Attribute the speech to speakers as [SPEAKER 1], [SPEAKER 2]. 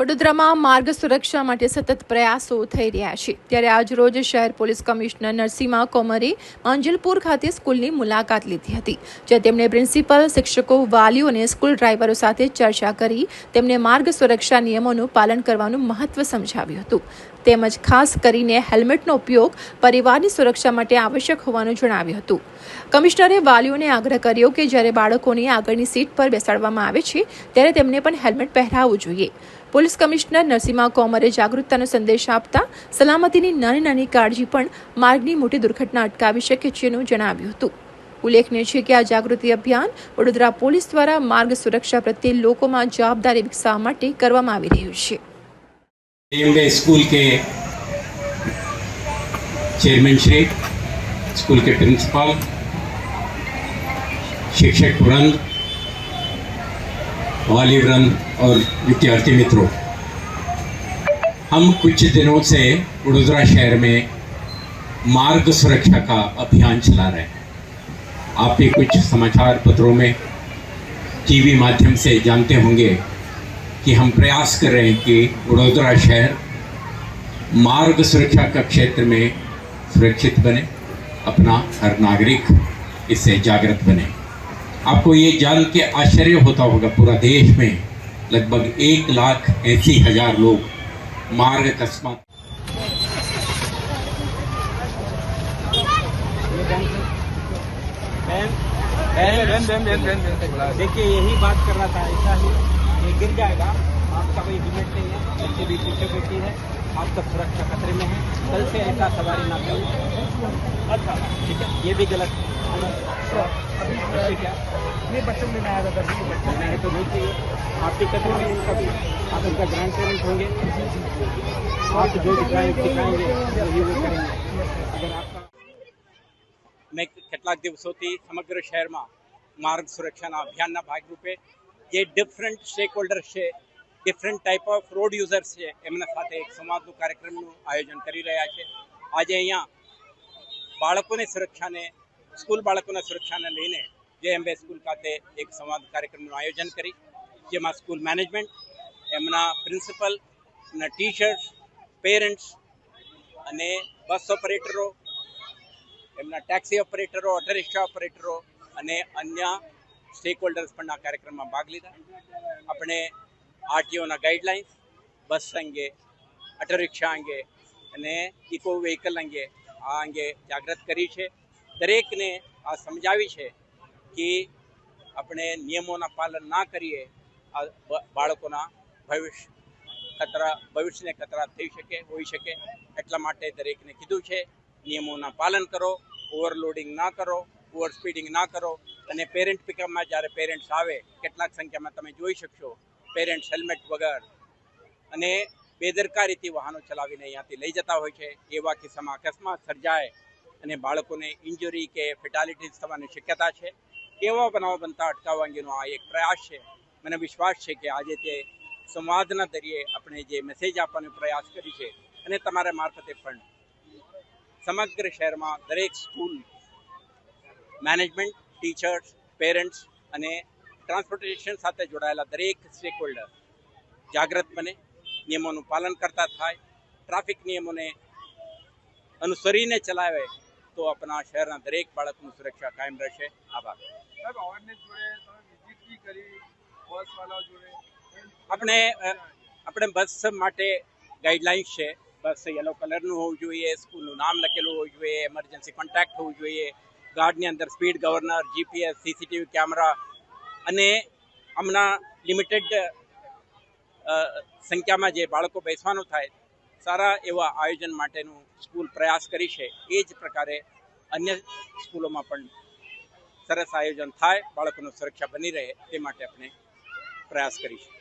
[SPEAKER 1] વડોદરામાં માર્ગ સુરક્ષા માટે સતત પ્રયાસો થઈ રહ્યા છે. ત્યારે આજરોજ શહેર પોલીસ કમિશનર નરસિંહા કોમરે માંજલપુર ખાતે સ્કૂલની મુલાકાત લીધી હતી, જ્યાં તેમણે પ્રિન્સિપલ, શિક્ષકો, વાલીઓ અને સ્કૂલ ડ્રાઈવરો સાથે ચર્ચા કરી તેમને માર્ગ સુરક્ષા નિયમોનું પાલન કરવાનું મહત્વ સમજાવ્યું હતું. તેમજ ખાસ કરીને હેલ્મેટનો ઉપયોગ પરિવારની સુરક્ષા માટે આવશ્યક હોવાનું જણાવ્યું હતું. કમિશનરે વાલીઓને આગ્રહ કર્યો કે જ્યારે બાળકોને આગળની સીટ પર બેસાડવામાં આવે છે, ત્યારે તેમને પણ હેલ્મેટ પહેરાવવું જોઈએ. પોલીસ કમિશનર નરસિંહા કોમરે જાગૃતતાનો સંદેશ આપતા સલામતીની નાની નાની કાળજી પણ માર્ગની મોટી દુર્ઘટના અટકાવી શકે છે એનું જણાવ્યું હતું. ઉલ્લેખનીય છે કે આ જાગૃતિ અભિયાન વડોદરા પોલીસ દ્વારા માર્ગ સુરક્ષા પ્રત્યે લોકોમાં જવાબદારી વિકસાવવા માટે કરવામાં આવી રહ્યું છે.
[SPEAKER 2] एमबे स्कूल के चेयरमैन श्री स्कूल के प्रिंसिपल शिक्षक वृंद वाली वृंद और विद्यार्थी मित्रों। हम कुछ दिनों से वडोदरा शहर में मार्ग सुरक्षा का अभियान चला रहे हैं। आप भी कुछ समाचार पत्रों में टीवी माध्यम से जानते होंगे। कि हम प्रयास कर रहे हैं कि वडोदरा शहर मार्ग सुरक्षा का क्षेत्र में सुरक्षित बने अपना हर नागरिक इससे जागृत बने आपको ये जान के आश्चर्य होता होगा पूरा देश में लगभग एक लाख ऐसी हज़ार लोग मार्ग
[SPEAKER 3] बहन देखिए यही बात कर रहा था ऐसा ही ये गिर जाएगा आपका कोई हेलमेट नहीं है बच्चे भी पीछे बैठी है आपका सुरक्षा खतरे में है कल से ऐसा सवारी ना करें अच्छा ठीक है ये भी गलत है बच्चे क्या नहीं बच्चों में आया था बच्चे में है तो नहीं चाहिए आपके खतरे में है कभी आप उनका ग्रैंड पेरेंट होंगे आप जो दिखाएंगे सिखाएंगे वही वो करेंगे अगर आपका મેં કેટલાક દિવસોથી સમગ્ર શહેરમાં માર્ગ સુરક્ષાના અભિયાનના ભાગરૂપે જે ડિફરન્ટ સ્ટેક હોલ્ડર્સ છે different type of road users છે, એમના સાથે એક સંવાદનું કાર્યક્રમનું આયોજન કરી રહ્યા છે. આજે અહીંયા બાળકોની સુરક્ષાને, સ્કૂલ બાળકોના સુરક્ષાને લઈને જે એમ્બે સ્કૂલ ખાતે એક સંવાદ કાર્યક્રમનું આયોજન કરી, જેમાં સ્કૂલ મેનેજમેન્ટ, એમના પ્રિન્સિપલ, એમના ટીચર્સ, પેરેન્ટ્સ અને બસ ઓપરેટરો, એમના ટેક્સી ઓપરેટરો ઓટો રિક્ષા ઓપરેટરો અને અન્ય સ્ટેક હોલ્ડર્સ પણ આ કાર્યક્રમમાં ભાગ લીધા. આપણે આરટીઓના ગાઈડલાઇન્સ બસ અંગે ઓટો રિક્ષા અંગે અને ઇકો વ્હીકલ અંગે આ અંગે જાગૃત કરી છે. દરેકને આ સમજાવી છે કે આપણે નિયમોના પાલન ના કરીએ, આ બાળકોના ભવિષ્ય, ખતરા, ભવિષ્યને ખતરા થઈ શકે, હોઈ શકે એટલા માટે દરેકને કીધું છે, નિયમોના પાલન કરો ઓવરલોડિંગ ના કરો ઓવર સ્પીડિંગ ના કરો અને પેરેન્ટ પિકઅપમાં જ્યારે પેરેન્ટ્સ આવે, કેટલાક સંખ્યામાં તમે જોઈ શકશો. પેરેન્ટ્સ હેલ્મેટ વગર અને બેદરકારીથી વાહનો ચલાવીને અહીંયાથી લઈ જતા હોય છે. એવા કિસ્સામાં અકસ્માત સર્જાય અને બાળકોને ઇન્જરી કે ફેટાલિટીઝ થવાની શક્યતા છે. એવા બનાવો બનતા અટકાવવા અંગેનો આ એક પ્રયાસ છે. મને વિશ્વાસ છે કે આજે તે સંવાદના દરિયે આપણે જે મેસેજ આપવાનો પ્રયાસ કરી છે અને તમારા મારફતે પણ સમગ્ર શહેરમાં દરેક સ્કૂલ મેનેજમેન્ટ ટીચર્સ પેરેન્ટ્સ અને ટ્રાન્સપોર્ટેશન સાથે જોડાયેલા દરેક સ્ટેક હોલ્ડર જાગૃત બને નિયમોનું પાલન કરતા થાય ટ્રાફિક નિયમોને અનુસરીને ચલાવે તો આપણા શહેરના દરેક બાળકની સુરક્ષા કાયમ રહેશે. આભાર. આપણે આપણે બસ માટે ગાઈડલાઇન્સ છે. બસ યલો કલરનું હોવું જોઈએ સ્કૂલનું નામ લખેલું હોવું જોઈએ એમરજન્સી કોન્ટેક્ટ હોવું જોઈએ ગાર્ડની અંદર speed governor, GPS, CCTV camera અને હમણાં લિમિટેડ સંખ્યામાં જે બાળકો બેસવાનું થાય, સારા એવા આયોજન માટેનું સ્કૂલ પ્રયાસ કરી છે. એ જ પ્રકારે અન્ય સ્કૂલોમાં પણ સરસ આયોજન થાય, બાળકોનું સુરક્ષા બની રહે, તે માટે આપણે પ્રયાસ કરીશું.